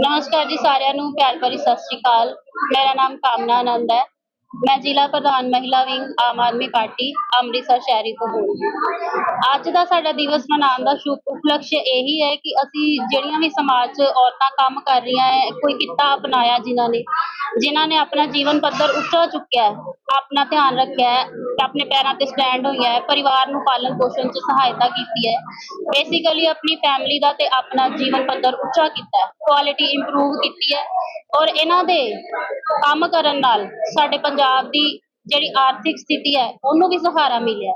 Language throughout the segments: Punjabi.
ਨਮਸਕਾਰ ਜੀ ਸਾਰਿਆਂ ਨੂੰ, ਪਿਆਰ ਭਰੀ ਸਤਿ ਸ਼੍ਰੀ ਅਕਾਲ। ਮੇਰਾ ਨਾਮ ਕਾਮਨਾ ਆਨੰਦ ਹੈ। ਮੈਂ ਜ਼ਿਲ੍ਹਾ ਪ੍ਰਧਾਨ ਮਹਿਲਾ ਵਿੰਗ, ਆਮ ਆਦਮੀ ਪਾਰਟੀ, ਅੰਮ੍ਰਿਤਸਰ ਸ਼ਹਿਰੀ ਤੋਂ ਬੋਲ ਹਾਂ। ਅੱਜ ਦਾ ਸਾਡਾ ਦਿਵਸ ਮਨਾਉਣ ਦਾ ਸ਼ੁਭ ਉਪਲਕਸ਼ ਇਹੀ ਹੈ ਕਿ ਅਸੀਂ ਜਿਹੜੀਆਂ ਵੀ ਸਮਾਜ 'ਚ ਔਰਤਾਂ ਕੰਮ ਕਰ ਰਹੀਆਂ ਹੈ, ਕੋਈ ਕਿੱਤਾ ਅਪਣਾਇਆ ਜਿਨ੍ਹਾਂ ਨੇ ਜਿਨ੍ਹਾਂ ਨੇ ਆਪਣਾ ਜੀਵਨ ਪੱਧਰ ਉੱਚਾ ਚੁੱਕਿਆ ਹੈ ਆਪਣਾ ਧਿਆਨ ਰੱਖਿਆ ਹੈ ਆਪਣੇ ਪੈਰਾਂ ਤੇ ਸਟੈਂਡ ਹੋਈਆਂ ਹੈ, ਪਰਿਵਾਰ ਨੂੰ ਪਾਲਣ ਪੋਸ਼ਣ 'ਚ ਸਹਾਇਤਾ ਕੀਤੀ ਹੈ। ਬੇਸਿਕਲੀ ਆਪਣੀ ਫੈਮਿਲੀ ਦਾ ਤੇ ਆਪਣਾ ਜੀਵਨ ਪੱਧਰ ਉੱਚਾ ਕੀਤਾ ਹੈ ਕੁਆਲਿਟੀ ਇੰਪਰੂਵ ਕੀਤੀ ਹੈ ਔਰ ਇਹਨਾਂ ਦੇ ਕੰਮ ਕਰਨ ਨਾਲ ਸਾਡੇ ਪੰਜਾਬ ਦੀ ਜਿਹੜੀ ਆਰਥਿਕ ਸਥਿਤੀ ਹੈ, ਉਹਨੂੰ ਵੀ ਸਹਾਰਾ ਮਿਲਿਆ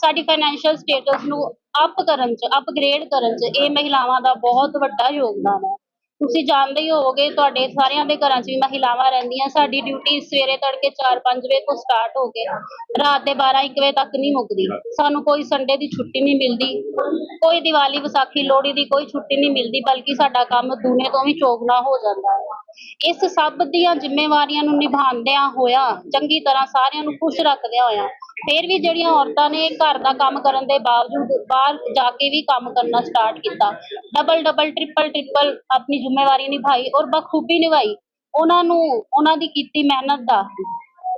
ਸਾਡੀ ਫਾਈਨੈਂਸ਼ੀਅਲ ਸਟੇਟਸ ਨੂੰ ਅਪ ਕਰਨ 'ਚ ਅਪਗ੍ਰੇਡ ਕਰਨ 'ਚ ਇਹ ਮਹਿਲਾਵਾਂ ਦਾ ਬਹੁਤ ਵੱਡਾ ਯੋਗਦਾਨ ਹੈ। ਤੁਸੀਂ ਜਾਣਦੇ ਹੀ ਹੋਵੋਗੇ, ਤੁਹਾਡੇ ਸਾਰਿਆਂ ਦੇ ਘਰਾਂ 'ਚ ਵੀ ਮਹਿਲਾਵਾਂ ਰਹਿੰਦੀਆਂ। ਸਾਡੀ ਡਿਊਟੀ ਸਵੇਰੇ ਤੜਕੇ 4-5 ਵਜੇ ਤੋਂ ਸਟਾਰਟ ਹੋ ਕੇ ਰਾਤ ਦੇ 12-1 ਵਜੇ ਤੱਕ ਨਹੀਂ ਮੁੱਕਦੀ। ਸਾਨੂੰ ਕੋਈ ਸੰਡੇ ਦੀ ਛੁੱਟੀ ਨਹੀਂ ਮਿਲਦੀ। ਕੋਈ ਦੀਵਾਲੀ ਵਿਸਾਖੀ ਲੋਹੜੀ ਦੀ ਕੋਈ ਛੁੱਟੀ ਨਹੀਂ ਮਿਲਦੀ, ਬਲਕਿ ਸਾਡਾ ਕੰਮ ਦੂਨੇ ਤੋਂ ਵੀ ਚੌਗੁਣਾ ਹੋ ਜਾਂਦਾ ਹੈ। ਇਸ ਸਭ ਦੀਆਂ ਜ਼ਿੰਮੇਵਾਰੀਆਂ ਨੂੰ ਨਿਭਾਉਂਦਿਆਂ ਹੋਇਆ, ਚੰਗੀ ਤਰ੍ਹਾਂ ਸਾਰਿਆਂ ਨੂੰ ਖੁਸ਼ ਰੱਖਦਿਆਂ ਹੋਇਆ। ਫਿਰ ਵੀ ਜਿਹੜੀਆਂ ਔਰਤਾਂ ਨੇ ਘਰ ਦਾ ਕੰਮ ਕਰਨ ਦੇ ਬਾਵਜੂਦ ਬਾਹਰ ਜਾ ਕੇ ਵੀ ਕੰਮ ਕਰਨਾ ਸਟਾਰਟ ਕੀਤਾ। ਡਬਲ ਡਬਲ ਟ੍ਰਿਪਲ ਟ੍ਰਿਪਲ ਆਪਣੀ ਜ਼ਿੰਮੇਵਾਰੀ ਨਿਭਾਈ ਔਰ ਬਖੂਬੀ ਨਿਭਾਈ। ਉਹਨਾਂ ਨੂੰ, ਉਹਨਾਂ ਦੀ ਕੀਤੀ ਮਿਹਨਤ ਦਾ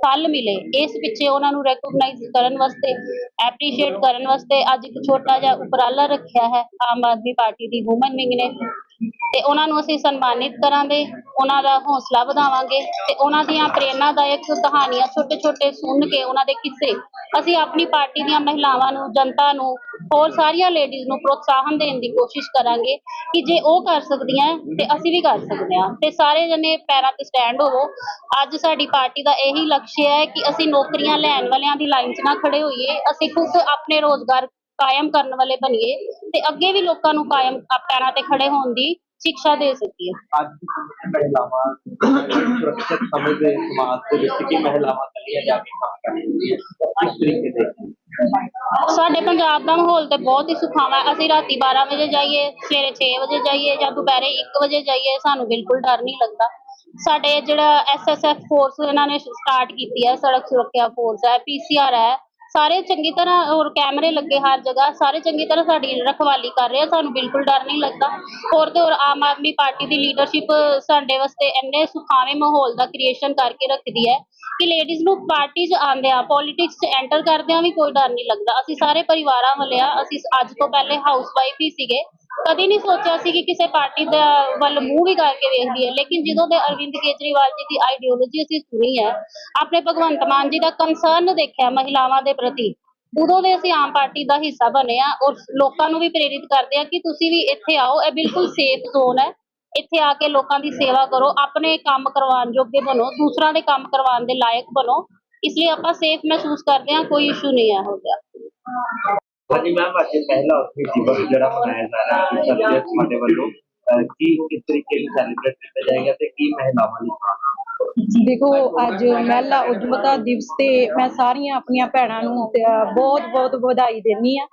ਫਲ ਮਿਲੇ। ਇਸ ਪਿੱਛੇ ਉਹਨਾਂ ਨੂੰ ਰੈਕੋਗਨਾਈਜ਼ ਕਰਨ ਵਾਸਤੇ ਐਪਰੀਸ਼ੀਏਟ ਕਰਨ ਵਾਸਤੇ ਅੱਜ ਇੱਕ ਛੋਟਾ ਜਿਹਾ ਉਪਰਾਲਾ ਰੱਖਿਆ ਹੈ Aam Aadmi Party woman wing wing ਨੇ। ਤੇ ਉਹਨਾਂ ਨੂੰ ਅਸੀਂ ਸਨਮਾਨਿਤ ਕਰਾਂਗੇ, ਉਹਨਾਂ ਦਾ ਹੌਸਲਾ ਵਧਾਵਾਂਗੇ ਤੇ ਉਹਨਾਂ ਦੀਆਂ ਪ੍ਰੇਰਨਾਦਾਇਕ ਕਹਾਣੀਆਂ ਛੋਟੇ ਛੋਟੇ ਸੁਣ ਕੇ ਉਹਨਾਂ ਦੇ ਕਿੱਸੇ ਅਸੀਂ ਆਪਣੀ ਪਾਰਟੀ ਦੀਆਂ ਮਹਿਲਾਵਾਂ ਨੂੰ, ਜਨਤਾ ਨੂੰ, ਹੋਰ ਸਾਰੀਆਂ ਲੇਡੀਜ਼ ਨੂੰ ਪ੍ਰੋਤਸਾਹਨ ਦੇਣ ਦੀ ਕੋਸ਼ਿਸ਼ ਕਰਾਂਗੇ ਕਿ ਜੇ ਉਹ ਕਰ ਸਕਦੀਆਂ ਤੇ ਅਸੀਂ ਵੀ ਕਰ ਸਕਦੇ ਹਾਂ। ਤੇ ਸਾਰੇ ਜਣੇ ਪੈਰਾਂ ਤੇ ਸਟੈਂਡ ਹੋਵੋ। ਅੱਜ ਸਾਡੀ ਪਾਰਟੀ ਦਾ ਇਹੀ ਲਕਸ਼ ਹੈ ਕਿ ਅਸੀਂ ਨੌਕਰੀਆਂ ਲੈਣ ਵਾਲਿਆਂ ਦੀ ਲਾਈਨ 'ਚ ਨਾ ਖੜੇ ਹੋਈਏ, ਅਸੀਂ ਖੁਦ ਆਪਣੇ ਰੋਜ਼ਗਾਰ ਕਾਇਮ ਕਰਨ ਵਾਲੇ ਬਣੀਏ ਤੇ ਅੱਗੇ ਵੀ ਲੋਕਾਂ ਨੂੰ ਕਾਇਮ, ਪੈਰਾਂ ਤੇ ਖੜੇ ਹੋਣ ਦੀ ਸਿੱਖਿਆ ਦੇ ਸਕੀਏ। ਅੱਜ ਦੀ ਮਹਿਲਾਵਾਂ ਸੁਰੱਖਿਅਤ ਸਮਝਦੇ ਸਮਾਜ ਦੇ ਵਿੱਚ ਕਿ ਮਹਿਲਾਵਾਂ ਇਕੱਲੀਆਂ ਜਾ ਕੇ ਕੰਮ ਕਰ ਰਹੀਆਂ ਕਿਸ ਤਰੀਕੇ ਦੇ? ਸਾਡੇ ਪੰਜਾਬ ਦਾ ਮਾਹੌਲ ਤੇ ਬਹੁਤ ਹੀ ਸੁਖਾਵਾਂ ਹੈ। ਅਸੀਂ ਰਾਤੀ 12 ਵਜੇ ਜਾਈਏ ਸਵੇਰੇ 6 ਵਜੇ ਜਾਈਏ ਜਾਂ ਦੁਪਹਿਰੇ 1 ਵਜੇ ਜਾਈਏ ਸਾਨੂੰ ਬਿਲਕੁਲ ਡਰ ਨਹੀਂ ਲੱਗਦਾ। ਸਾਡੇ ਜਿਹੜਾ ਐਸਐਸਐਫ ਫੋਰਸ ਇਹਨਾਂ ਨੇ ਸਟਾਰਟ ਕੀਤੀ ਹੈ ਸੜਕ ਸੁਰੱਖਿਆ ਫੋਰਸ ਹੈ ਪੀਸੀਆਰ ਹੈ। ਸਾਰੇ ਚੰਗੀ ਤਰ੍ਹਾਂ ਹੋਰ ਕੈਮਰੇ ਲੱਗੇ ਹਰ ਜਗ੍ਹਾ, ਸਾਰੇ ਚੰਗੀ ਤਰ੍ਹਾਂ ਸਾਡੀ ਰਖਵਾਲੀ ਕਰ ਰਹੇ ਆ, ਸਾਨੂੰ ਬਿਲਕੁਲ ਡਰ ਨਹੀਂ ਲੱਗਦਾ। ਹੋਰ ਤੇ ਹੋਰ ਆਮ ਆਦਮੀ ਪਾਰਟੀ ਦੀ ਲੀਡਰਸ਼ਿਪ ਸਾਡੇ ਵਾਸਤੇ ਇੰਨੇ ਸੁਖਾਵੇਂ ਮਾਹੌਲ ਦਾ ਕ੍ਰੀਏਸ਼ਨ ਕਰਕੇ ਰੱਖਦੀ ਹੈ ਕਿ ਲੇਡੀਜ਼ ਨੂੰ ਪਾਰਟੀ 'ਚ ਆਉਂਦਿਆਂ ਪੋਲਿਟਿਕਸ 'ਚ ਐਂਟਰ ਕਰਦਿਆਂ ਵੀ ਕੋਈ ਡਰ ਨਹੀਂ ਲੱਗਦਾ। ਅਸੀਂ ਸਾਰੇ ਪਰਿਵਾਰਾਂ ਵਾਲੇ ਆ, ਅਸੀਂ ਅੱਜ ਤੋਂ ਪਹਿਲੇ ਹਾਊਸਵਾਈਫ ਹੀ ਸੀਗੇ। ਕਦੇ ਨਹੀਂ ਸੋਚਿਆ ਸੀ ਕਿ ਕਿਸੇ ਪਾਰਟੀ ਦਾ ਵੱਲ ਮੂੰਹ ਵੀ ਕਰਕੇ ਵੇਖਦੀ ਹੈ। ਲੇਕਿਨ ਜਦੋਂ ਦੇ ਅਰਵਿੰਦ ਕੇਜਰੀਵਾਲ ਜੀ ਦੀ ਆਈਡੀਓਲੋਜੀ ਅਸੀਂ ਸੁਣੀ ਹੈ, ਆਪਣੇ ਭਗਵੰਤ ਮਾਨ ਜੀ ਦਾ ਕੰਸਰਨ ਦੇਖਿਆ ਮਹਿਲਾਵਾਂ ਦੇ ਪ੍ਰਤੀ, ਉਦੋਂ ਦੇ ਅਸੀਂ ਆਮ ਪਾਰਟੀ ਦਾ ਹਿੱਸਾ ਬਣੇ ਆ ਔਰ ਲੋਕਾਂ ਨੂੰ ਵੀ ਪ੍ਰੇਰਿਤ ਕਰਦੇ ਆ ਕਿ ਤੁਸੀਂ ਵੀ ਇੱਥੇ ਆਓ, ਇਹ ਬਿਲਕੁਲ ਸੇਫ ਜ਼ੋਨ ਹੈ। ਇੱਥੇ ਆ ਕੇ ਲੋਕਾਂ ਦੀ ਸੇਵਾ ਕਰੋ, ਆਪਣੇ ਕੰਮ ਕਰਵਾਉਣ ਜੋਗੇ ਬਣੋ, ਦੂਸਰਾਂ ਦੇ ਕੰਮ ਕਰਵਾਉਣ ਦੇ ਲਾਇਕ ਬਣੋ। ਇਸ ਲਈ ਆਪਾਂ ਸੇਫ ਮਹਿਸੂਸ ਕਰਦੇ ਹਾਂ, ਕੋਈ ਇਸ਼ੂ ਨਹੀਂ ਹੈ ਹੋ ਗਿਆ ਹਾਂਜੀ ਮੈਮ ਅੱਜ ਪਹਿਲਾ ਉਸਮੀ ਦਿਵਸ ਜਿਹੜਾ ਮਨਾਇਆ ਜਾ ਰਿਹਾ ਹੈ ਸਰਕਾਰ ਤੁਹਾਡੇ ਵੱਲੋਂ। ਅਹ, ਕੀ ਕਿਸ ਤਰੀਕੇ ਨਾਲ ਸੈਲੀਬ੍ਰੇਟ ਕੀਤਾ ਜਾਏਗਾ ਤੇ ਕੀ ਮਹਿਲਾਵਾਂ ਲਈ ਦੇਖੋ ਅੱਜ ਮਹਿਲਾ ਉਦਮਤਾ ਦਿਵਸ ਤੇ ਮੈਂ ਸਾਰੀਆਂ ਆਪਣੀਆਂ ਭੈਣਾਂ ਨੂੰ ਬਹੁਤ ਬਹੁਤ ਵਧਾਈ ਦਿੰਦੀ ਆ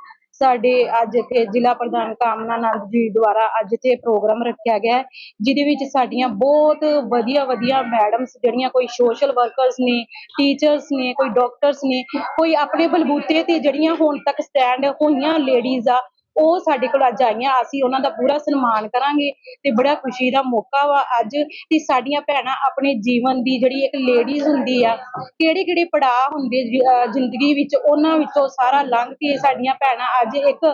ਸਾਡੇ ਅੱਜ ਇੱਥੇ ਜ਼ਿਲ੍ਹਾ ਪ੍ਰਧਾਨ ਕਾਮਨਾ ਨੰਦ ਜੀ ਦੁਆਰਾ ਅੱਜ ਇੱਥੇ ਪ੍ਰੋਗਰਾਮ ਰੱਖਿਆ ਗਿਆ ਜਿਹਦੇ ਵਿੱਚ ਸਾਡੀਆਂ ਬਹੁਤ ਵਧੀਆ ਵਧੀਆ ਮੈਡਮਸ ਜਿਹੜੀਆਂ ਕੋਈ ਸੋਸ਼ਲ ਵਰਕਰਸ ਨੇ ਟੀਚਰਸ ਨੇ, ਕੋਈ ਡਾਕਟਰਸ ਨੇ, ਕੋਈ ਆਪਣੇ ਬਲਬੂਤੇ ਤੇ ਜਿਹੜੀਆਂ ਹੁਣ ਤੱਕ ਸਟੈਂਡ ਹੋਈਆਂ ਲੇਡੀਜ਼ ਆ ਉਹ ਸਾਡੇ ਕੋਲ ਅੱਜ ਆਈਆਂ, ਅਸੀਂ ਉਹਨਾਂ ਦਾ ਪੂਰਾ ਸਨਮਾਨ ਕਰਾਂਗੇ ਤੇ ਬੜਾ ਖੁਸ਼ੀ ਦਾ ਮੌਕਾ ਵਾ ਅੱਜ ਕਿ ਸਾਡੀਆਂ ਭੈਣਾਂ ਆਪਣੇ ਜੀਵਨ ਦੀ ਜਿਹੜੀ ਇੱਕ ਲੇਡੀਜ਼ ਹੁੰਦੀ ਆ ਕਿਹੜੇ ਕਿਹੜੇ ਪੜਾਅ ਹੁੰਦੇ ਜ਼ਿੰਦਗੀ ਵਿੱਚ, ਉਹਨਾਂ ਵਿੱਚੋਂ ਸਾਰਾ ਲੰਘ ਕੇ ਸਾਡੀਆਂ ਭੈਣਾਂ ਅੱਜ ਇੱਕ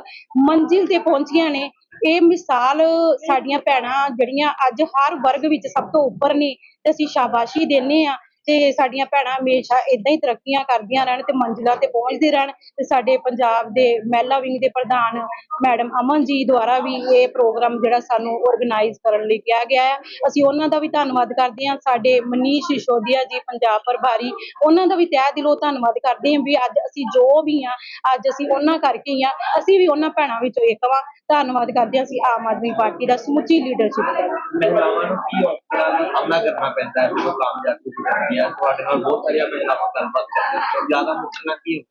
ਮੰਜ਼ਿਲ ਤੇ ਪਹੁੰਚੀਆਂ ਨੇ। ਇਹ ਮਿਸਾਲ ਸਾਡੀਆਂ ਭੈਣਾਂ ਜਿਹੜੀਆਂ ਅੱਜ ਹਰ ਵਰਗ ਵਿੱਚ ਸਭ ਤੋਂ ਉੱਪਰ ਨੇ, ਤੇ ਅਸੀਂ ਸ਼ਾਬਾਸ਼ੀ ਦਿੰਨੇ ਆ ਤੇ ਸਾਡੀਆਂ ਭੈਣਾਂ ਹਮੇਸ਼ਾ ਇਦਾਂ ਹੀ ਤਰੱਕੀਆਂ ਕਰਦੀਆਂ ਰਹਿਣ ਤੇ ਮੰਜ਼ਿਲਾਂ ਤੇ ਪਹੁੰਚਦੇ ਰਹਿਣ ਤੇ ਸਾਡੇ ਪੰਜਾਬ ਦੇ ਮਹਿਲਾ ਵਿੰਗ ਦੇ ਪ੍ਰਧਾਨ ਮੈਡਮ ਅਮਨ ਜੀ ਦੁਆਰਾ ਵੀ ਇਹ ਪ੍ਰੋਗਰਾਮ ਜਿਹੜਾ ਸਾਨੂੰ ਆਰਗੇਨਾਈਜ਼ ਕਰਨ ਲਈ ਕਿਹਾ ਗਿਆ ਹੈ ਅਸੀਂ ਉਹਨਾਂ ਦਾ ਵੀ ਧੰਨਵਾਦ ਕਰਦੇ ਹਾਂ। ਸਾਡੇ ਮਨੀਸ਼ ਸਿਸੋਦੀਆ ਜੀ, ਪੰਜਾਬ ਪ੍ਰਭਾਰੀ, ਉਹਨਾਂ ਦਾ ਵੀ ਤਹਿ ਦਿਲੋਂ ਧੰਨਵਾਦ ਕਰਦੇ ਹਾਂ ਵੀ ਅੱਜ ਅਸੀਂ ਜੋ ਵੀ ਆ ਅੱਜ ਅਸੀਂ ਉਹਨਾਂ ਕਰਕੇ ਹੀ ਆ ਅਸੀਂ ਵੀ ਉਹਨਾਂ ਭੈਣਾਂ ਵਿੱਚੋਂ ਇੱਕ ਵਾਂ। ਧੰਨਵਾਦ ਕਰਦੇ ਹਾਂ। ਅਸੀਂ ਆਮ ਆਦਮੀ ਪਾਰਟੀ ਦਾ ਸਮੁੱਚੀ ਲੀਡਰਸ਼ਿਪ ਦਾ ਮਹਿਲਾਵਾਂ ਨੂੰ ਕੀ ਔਕੜਾਂ ਦਾ ਸਾਹਮਣਾ ਕਰਨਾ ਪੈਂਦਾ ਹੈ? ਜਦੋਂ ਕਾਮਯਾਬੀ ਦੀ ਕਰਦੀ ਤੁਹਾਡੇ ਨਾਲ ਬਹੁਤ ਸਾਰੀਆਂ ਮਹਿਲਾਵਾਂ ਗੱਲਬਾਤ ਕਰਦੀਆਂ ਜ਼ਿਆਦਾ ਮੁਸ਼ਕਲਾਂ ਕੀ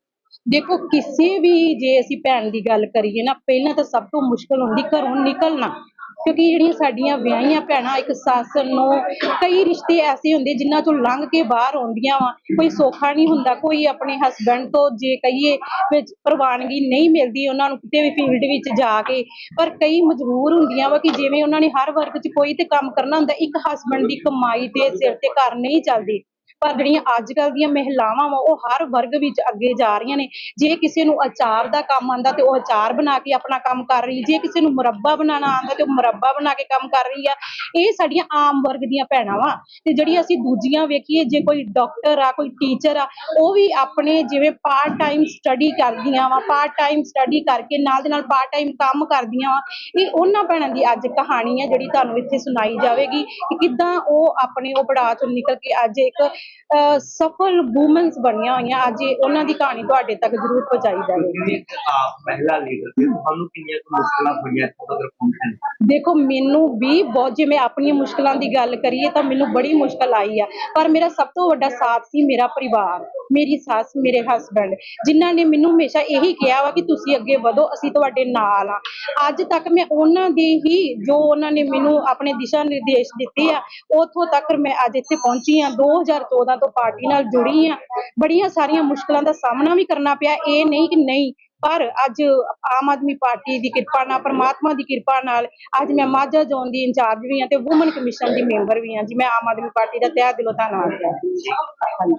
ਦੇਖੋ, ਕਿਸੇ ਵੀ ਜੇ ਅਸੀਂ ਭੈਣ ਦੀ ਗੱਲ ਕਰੀਏ ਨਾ, ਪਹਿਲਾਂ ਤਾਂ ਸਭ ਤੋਂ ਮੁਸ਼ਕਲ ਹੁੰਦੀ ਘਰੋਂ ਨਿਕਲਣਾ। ਕਿਉਂਕਿ ਜਿਹੜੀਆਂ ਸਾਡੀਆਂ ਵਿਆਹੀਆਂ ਭੈਣਾਂ, ਇੱਕ ਸੱਸ, ਨੂੰ, ਕਈ ਰਿਸ਼ਤੇ ਐਸੇ ਹੁੰਦੇ ਜਿਨ੍ਹਾਂ ਚੋਂ ਲੰਘ ਕੇ ਬਾਹਰ ਆਉਂਦੀਆਂ ਵਾ। ਕੋਈ ਸੌਖਾ ਨਹੀਂ ਹੁੰਦਾ, ਕੋਈ ਆਪਣੇ ਹਸਬੰਡ ਤੋਂ ਜੇ ਕਹੀਏ ਵਿੱਚ ਪ੍ਰਵਾਨਗੀ ਨਹੀਂ ਮਿਲਦੀ ਉਹਨਾਂ ਨੂੰ ਕਿਤੇ ਵੀ ਫੀਲਡ ਵਿੱਚ ਜਾ ਕੇ। ਪਰ ਕਈ ਮਜਬੂਰ ਹੁੰਦੀਆਂ ਵਾ ਕਿ ਜਿਵੇਂ ਉਹਨਾਂ ਨੇ ਹਰ ਵਰਗ 'ਚ ਕੋਈ ਤੇ ਕੰਮ ਕਰਨਾ ਹੁੰਦਾ, ਇੱਕ ਹਸਬੰਡ ਦੀ ਕਮਾਈ ਦੇ ਸਿਰ ਤੇ ਘਰ ਨਹੀਂ ਚੱਲਦੀ। ਪਰ ਜਿਹੜੀਆਂ ਅੱਜ ਕੱਲ੍ਹ ਦੀਆਂ ਮਹਿਲਾਵਾਂ ਵਾ, ਉਹ ਹਰ ਵਰਗ ਵਿੱਚ ਅੱਗੇ ਜਾ ਰਹੀਆਂ ਨੇ। ਜੇ ਕਿਸੇ ਨੂੰ ਅਚਾਰ ਦਾ ਕੰਮ ਆਂਦਾ ਤੇ ਉਹ ਅਚਾਰ ਬਣਾ ਕੇ ਆਪਣਾ ਕੰਮ ਕਰ ਰਹੀ, ਜੇ ਕਿਸੇ ਨੂੰ ਮੁਰੱਬਾ ਬਣਾਉਣਾ ਆਂਦਾ ਤੇ ਉਹ ਮੁਰੱਬਾ ਬਣਾ ਕੇ ਕੰਮ ਕਰ ਰਹੀ ਆ। ਇਹ ਸਾਡੀਆਂ ਆਮ ਵਰਗ ਦੀਆਂ ਭੈਣਾਂ ਵਾ। ਤੇ ਜਿਹੜੀ ਅਸੀਂ ਦੂਜੀਆਂ ਵੇਖੀਏ, ਜੇ ਕੋਈ ਡਾਕਟਰ ਆ, ਕੋਈ ਟੀਚਰ ਆ, ਉਹ ਵੀ ਆਪਣੇ ਜਿਵੇਂ ਪਾਰਟ ਟਾਈਮ ਸਟੱਡੀ ਕਰਦੀਆਂ ਵਾ ਪਾਰਟ ਟਾਈਮ ਸਟੱਡੀ ਕਰਕੇ ਨਾਲ ਦੇ ਨਾਲ ਪਾਰਟ ਟਾਈਮ ਕੰਮ ਕਰਦੀਆਂ ਵਾ। ਇਹ ਉਹਨਾਂ ਭੈਣਾਂ ਦੀ ਅੱਜ ਕਹਾਣੀ ਹੈ ਜਿਹੜੀ ਤੁਹਾਨੂੰ ਇੱਥੇ ਸੁਣਾਈ ਜਾਵੇਗੀ ਕਿ ਕਿੱਦਾਂ ਉਹ ਆਪਣੇ ਉਹ ਪੜਾਅ ਚੋਂ ਨਿਕਲ ਕੇ ਅੱਜ ਇੱਕ ਸਫਲ ਵੂਮਨਸ ਬਣੀਆਂ ਹੋਈਆਂ, ਅੱਜ ਇਹ- ਉਹਨਾਂ ਦੀ ਕਹਾਣੀ ਤੁਹਾਡੇ ਤੱਕ ਜ਼ਰੂਰ ਪਹੁੰਚਾਈ ਜਾਵੇ ਤੁਸੀਂ ਇੱਕ ਆਪ ਮਹਿਲਾ ਲੀਡਰ ਤੇ ਤੁਹਾਨੂੰ ਕਿੰਨੀਆਂ ਕੁ ਮੁਸ਼ਕਲਾਂ ਹੋਈਆਂ, ਇੱਥੋਂ ਤੱਕ ਪਹੁੰਚਣ ਦੇਖੋ, ਮੈਨੂੰ ਵੀ ਬਹੁਤ, ਜੇ ਮੈਂ ਆਪਣੀਆਂ ਮੁਸ਼ਕਲਾਂ ਦੀ ਗੱਲ ਕਰੀਏ ਤਾਂ ਮੈਨੂੰ ਬੜੀ ਮੁਸ਼ਕਲ ਆਈ ਆ। ਪਰ ਮੇਰਾ ਸਭ ਤੋਂ ਵੱਡਾ ਸਾਥ ਸੀ ਮੇਰਾ ਪਰਿਵਾਰ, ਮੇਰੀ ਸੱਸ, ਮੇਰੇ ਹਸਬੰਡ ਜਿਨ੍ਹਾਂ ਨੇ ਮੈਨੂੰ ਹਮੇਸ਼ਾ ਇਹੀ ਕਿਹਾ ਵਾ ਕਿ ਤੁਸੀਂ ਅੱਗੇ ਵਧੋ, ਅਸੀਂ ਤੁਹਾਡੇ ਨਾਲ ਆ। ਅੱਜ ਤੱਕ ਮੈਂ ਉਹਨਾਂ ਦੀ ਹੀ, ਜੋ ਉਹਨਾਂ ਨੇ ਮੈਨੂੰ ਆਪਣੇ ਦਿਸ਼ਾ ਨਿਰਦੇਸ਼ ਦਿੱਤੇ ਆ, ਉਥੋਂ ਤੱਕ ਮੈਂ ਅੱਜ ਇੱਥੇ ਪਹੁੰਚੀ ਆ। 2014 ਤੋਂ ਪਾਰਟੀ ਨਾਲ ਜੁੜੀ ਆ। ਬੜੀਆਂ ਸਾਰੀਆਂ ਮੁਸ਼ਕਲਾਂ ਦਾ ਸਾਹਮਣਾ ਵੀ ਕਰਨਾ ਪਿਆ। ਇਹ ਨਹੀਂ ਕਿ ਨਹੀਂ ਪਰ ਅੱਜ ਆਮ ਆਦਮੀ ਪਾਰਟੀ ਦੀ ਕਿਰਪਾ ਨਾਲ, ਪਰਮਾਤਮਾ ਦੀ ਕਿਰਪਾ ਨਾਲ ਅੱਜ ਮੈਂ ਮਾਝਾ ਜ਼ੋਨ ਦੀ ਇੰਚਾਰਜ ਵੀ ਹਾਂ ਤੇ ਵੂਮਨ ਕਮਿਸ਼ਨ ਦੀ ਮੈਂਬਰ ਵੀ ਹਾਂ। ਜੀ, ਮੈਂ ਆਮ ਆਦਮੀ ਪਾਰਟੀ ਦਾ ਤਹਿ ਦਿਲੋਂ ਧੰਨਵਾਦ ਕਰਦੀ ਹਾਂ। ਹਾਂਜੀ।